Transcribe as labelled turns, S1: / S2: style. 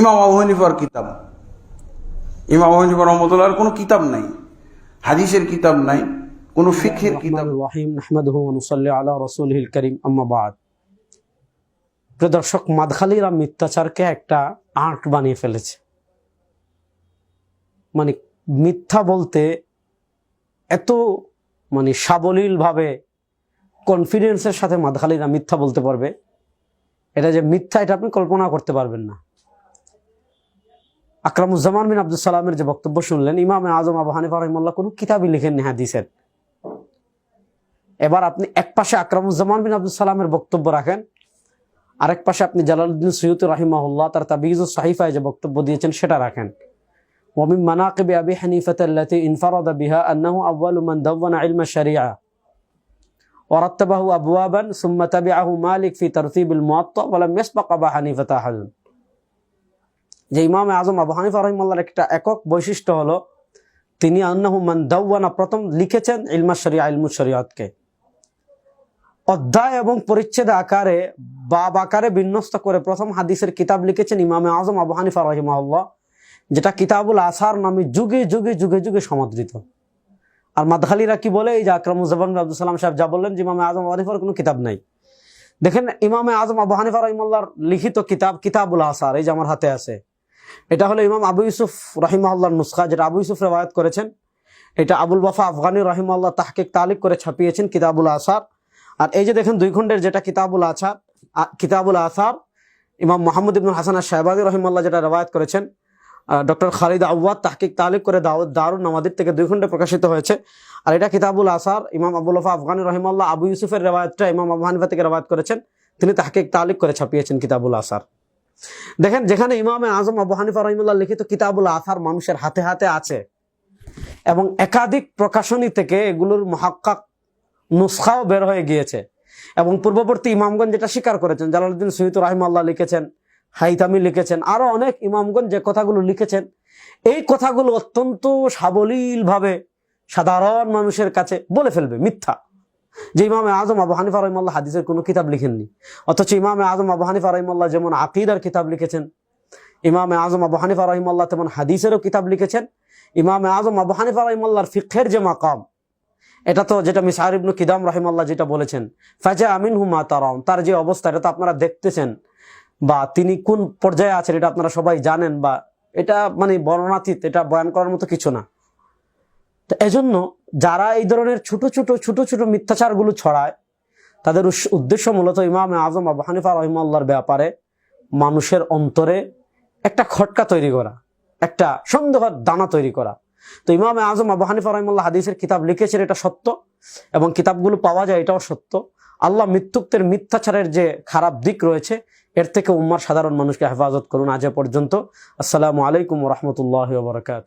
S1: ইমাম আবু হানিফার কিতাব। ইমাম আবু হানিফা রহমতুল্লাহর কোনো কিতাব নাই হাদিসের কিতাব নাই কোনো ফিখের কিতাব
S2: রহিম নাহমাদুহু ওয়া নুসাল্লি আলা রাসূলিহিল কারীম আম্মা বাদ। প্রিয় দর্শক মাদখালিরা মিথ্যাচারকে একটা আর্ট বানিয়ে ফেলেছে। মানে মিথ্যা বলতে এত মানে সাবলীলভাবে কনফিডেন্সের সাথে মাদখালিরা মিথ্যা বলতে পারবে। এটা যে মিথ্যা এটা আপনি কল্পনা করতে পারবেন না। আকরামুজ্জামান বিন আব্দুল সালামের যে বক্তব্য শুনলেন ইমাম আজম আবু হানিফা রহিমাল্লাহ কোনো কিতাবই লিখেননি হাদিসের এবার আপনি এক পাশে আকরামুজ্জামান বিন আব্দুল সালামের বক্তব্য রাখেন আরেক পাশে আপনি জালালউদ্দিন সৈয়দ রাহিমাহুল্লাহ তার তাবিজুস সাহিফায় যে বক্তব্য দিয়েছেন সেটা রাখেন ومن مناقب أبي حنيفة التي انفرد بها أنه أول من دون علم الشريعة ورتبه أبوابا ثم تبعه مالك في ترتيب الموطأ ولم يسبق أبا حنيفة أحد যে ইমাম আজম আবু হানিফা রহিমাল্লাহর একটা একক বৈশিষ্ট্য হলো, তিনি আন্নাহু মান দাওয়ানা প্রথম লিখেছেন ইলমা শরিয়া, ইলমু শরিয়তকে। অধ্যায় এবং পরিচ্ছেদ আকারে, বাব আকারে বিন্যস্ত করে প্রথম হাদিসের কিতাব লিখেছেন ইমামে আজম আবু হানিফা রহিমাল্লাহ যেটা কিতাবুল আসার নামে যুগে যুগে যুগে যুগে সমাদৃত। আর মাদখালিরা কি বলে, এই যে আকরামুজ্জামান আব্দুল সালাম সাহেব যা বললেন যে ইমামে আজম হানিফার কোনো কিতাব নাই। দেখেন ইমামে আজম আবু হানিফা রহিমাল্লাহর লিখিত কিতাব কিতাবুল আসার, এই যে আমার হাতে আছে। এটা হলো ইমাম আবু ইউসুফ রহিমাল্লাহর নুসখা, যেটা আবু ইউসুফ রেওয়ায়ত করেছেন। এটা আবুল বাফা আফগানি রহিমাল্লাহ তাহকিক তালিক করে ছাপিয়েছেন কিতাবুল আসার। আর এই যে দেখেন দুই খণ্ডের যেটা কিতাবুল আসার কিতাবুল আসার, ইমাম মোহাম্মদ ইবনুল হাসান আর শাহবাদি রহিমাল্লাহ যেটা রেওয়ায়ত করেছেন ডক্টর খালিদ আউ্বাদ তাহকিক তালিক করে দাউদ দারুণ নামাদির থেকে দুই খণ্ডে প্রকাশিত হয়েছে। আর এটা কিতাবুল আসার, ইমাম আবুল বাফা আফগানি রহিমাল্লাহ আবু ইউসুফের রেওয়ায়তটা ইমাম আবু থেকে রেওয়ায়ত করেছেন। তিনি তাহকিক তালিক করে ছাপিয়েছেন কিতাবুল আসার। দেখেন, যেখানে ইমামে আজম আবু হানিফা রহিমুল্লাহ লিখিত কিতাবুল আসার মানুষের হাতে হাতে আছে এবং একাধিক প্রকাশনী থেকে এগুলোর মহাক্কাক নুসখাও বের হয়ে গিয়েছে এবং পূর্ববর্তী ইমামগঞ্জ যেটা স্বীকার করেছেন, জালালউদ্দিন সৈয়দ রাহিমাল্লাহ লিখেছেন, হাইতামি লিখেছেন, আরও অনেক ইমামগঞ্জ যে কথাগুলো লিখেছেন, এই কথাগুলো অত্যন্ত সাবলীল ভাবে সাধারণ মানুষের কাছে বলে ফেলবে, মিথ্যা। যে ইমামে আজম আবু হানিফা রহিমাল্লাহ হাদিসের কোনো কিতাব লিখেননি। অথচ ইমামে আজম আবু হানিফা রহিমাল্লাহ যেমন আকিদার কিতাব লিখেছেন, ইমামে আজম আবু হানিফা রহিমাল্লাহ তেমন হাদিসেরও কিতাব লিখেছেন, ইমামে আজম আবু হানিফা রহিমাল্লাহর ফিখের যে মাকাম, এটা তো যেটা মিসার ইবনু কিদাম রহিমাল্লাহ যেটা বলেছেন, ফাজা আমিন হুমা তারাউন, তার যে অবস্থা এটা তো আপনারা দেখতেছেন, বা তিনি কোন পর্যায়ে আছেন এটা আপনারা সবাই জানেন, বা এটা মানে বর্ণনাতীত, এটা বয়ান করার মতো কিছু না। তো এজন্য যারা এই ধরনের ছোট ছোট ছোট ছোট মিথ্যাচারগুলো ছড়ায়, তাদের উদ্দেশ্য মূলত ইমাম আজম আবু হানিফা রহিমাল্লাহর ব্যাপারে মানুষের অন্তরে একটা খটকা তৈরি করা, একটা সন্দেহের দানা তৈরি করা। তো ইমাম আজম আবু হানিফা রহিমাল্লাহ হাদিসের কিতাব লিখেছেন, এটা সত্য এবং কিতাবগুলো পাওয়া যায়, এটাও সত্য। আল্লাহ মৃত্যুক্তের মিথ্যাচারের যে খারাপ দিক রয়েছে, এর থেকে উম্মার সাধারণ মানুষকে হেফাজত করুন আজ পর্যন্ত। আসসালামু আলাইকুম রহমতুল্লাহ বরকাত